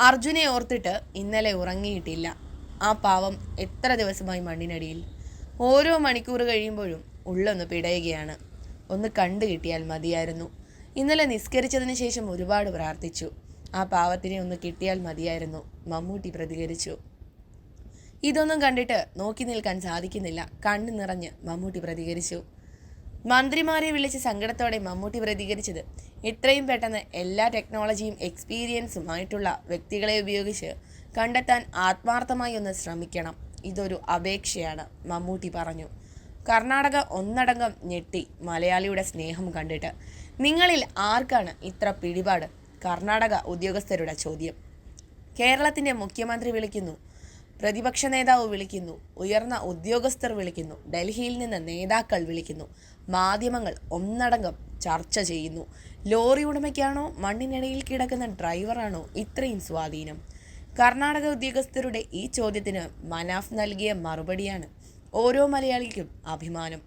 അർജുനെ ഓർത്തിട്ട് ഇന്നലെ ഉറങ്ങിയിട്ടില്ല. ആ പാവം എത്ര ദിവസമായി മണ്ണിനടിയിൽ. ഓരോ മണിക്കൂർ കഴിയുമ്പോഴും ഉള്ളൊന്ന് പിടയുകയാണ്. ഒന്ന് കണ്ടു കിട്ടിയാൽ മതിയായിരുന്നു. ഇന്നലെ നിസ്കരിച്ചതിന് ശേഷം ഒരുപാട് പ്രാർത്ഥിച്ചു. ആ പാവത്തിനെ ഒന്ന് കിട്ടിയാൽ മതിയായിരുന്നു. മമ്മൂട്ടി പ്രതികരിച്ചു. ഇതൊന്നും കണ്ടിട്ട് നോക്കി നിൽക്കാൻ സാധിക്കുന്നില്ല. കണ്ണു നിറഞ്ഞ് മമ്മൂട്ടി പ്രതികരിച്ചു. മന്ത്രിമാരെ വിളിച്ച് സങ്കടത്തോടെ മമ്മൂട്ടി പ്രതികരിച്ചത്. ഇത്രയും പെട്ടെന്ന് എല്ലാ ടെക്നോളജിയും എക്സ്പീരിയൻസും ആയിട്ടുള്ള വ്യക്തികളെ ഉപയോഗിച്ച് കണ്ടെത്താൻ ആത്മാർത്ഥമായി ഒന്ന് ശ്രമിക്കണം. ഇതൊരു അപേക്ഷയാണ് മമ്മൂട്ടി പറഞ്ഞു. കർണാടക ഒന്നടങ്കം ഞെട്ടി മലയാളിയുടെ സ്നേഹം കണ്ടിട്ട്. നിങ്ങളിൽ ആർക്കാണ് ഇത്ര പിടിപാട്? കർണാടക ഉദ്യോഗസ്ഥരുടെ ചോദ്യം. കേരളത്തിന്റെ മുഖ്യമന്ത്രി വിളിക്കുന്നു പ്രതിപക്ഷ നേതാവ് വിളിക്കുന്നു ഉയർന്ന ഉദ്യോഗസ്ഥർ വിളിക്കുന്നു ഡൽഹിയിൽ നിന്ന് നേതാക്കൾ വിളിക്കുന്നു മാധ്യമങ്ങൾ ഒന്നടങ്കം ചർച്ച ചെയ്യുന്നു. ലോറി ഉടമയ്ക്കാണോ മണ്ണിനിടയിൽ കിടക്കുന്ന ഡ്രൈവറാണോ ഇത്രയും സ്വാധീനം? കർണാടക ഉദ്യോഗസ്ഥരുടെ ഈ ചോദ്യത്തിന് മനാഫ് നൽകിയ മറുപടിയാണ് ഓരോ മലയാളിക്കും അഭിമാനം.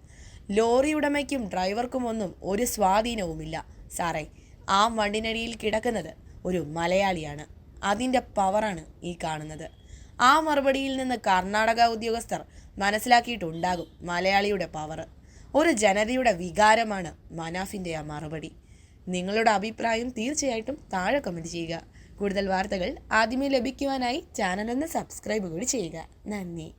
ലോറി ഉടമയ്ക്കും ഡ്രൈവർക്കും ഒന്നും ഒരു സ്വാധീനവുമില്ല. സാറേ ആ മണ്ണിനടിയിൽ കിടക്കുന്നത് ഒരു മലയാളിയാണ്. അതിന്റെ പവറാണ് ഈ കാണുന്നത്. ആ മറുപടിയിൽ നിന്ന് കർണാടക ഉദ്യോഗസ്ഥർ മനസ്സിലാക്കിയിട്ടുണ്ടാകും മലയാളിയുടെ പവർ ഒരു ജനതയുടെ വികാരമാണ് മനാഫിന്റെ ആ മറുപടി. നിങ്ങളുടെ അഭിപ്രായം തീർച്ചയായിട്ടും താഴെ കമന്റ് ചെയ്യുക. കൂടുതൽ വാർത്തകൾ ആദ്യമേ ലഭിക്കുവാനായി ചാനലൊന്ന് സബ്സ്ക്രൈബ് കൂടി ചെയ്യുക. നന്ദി.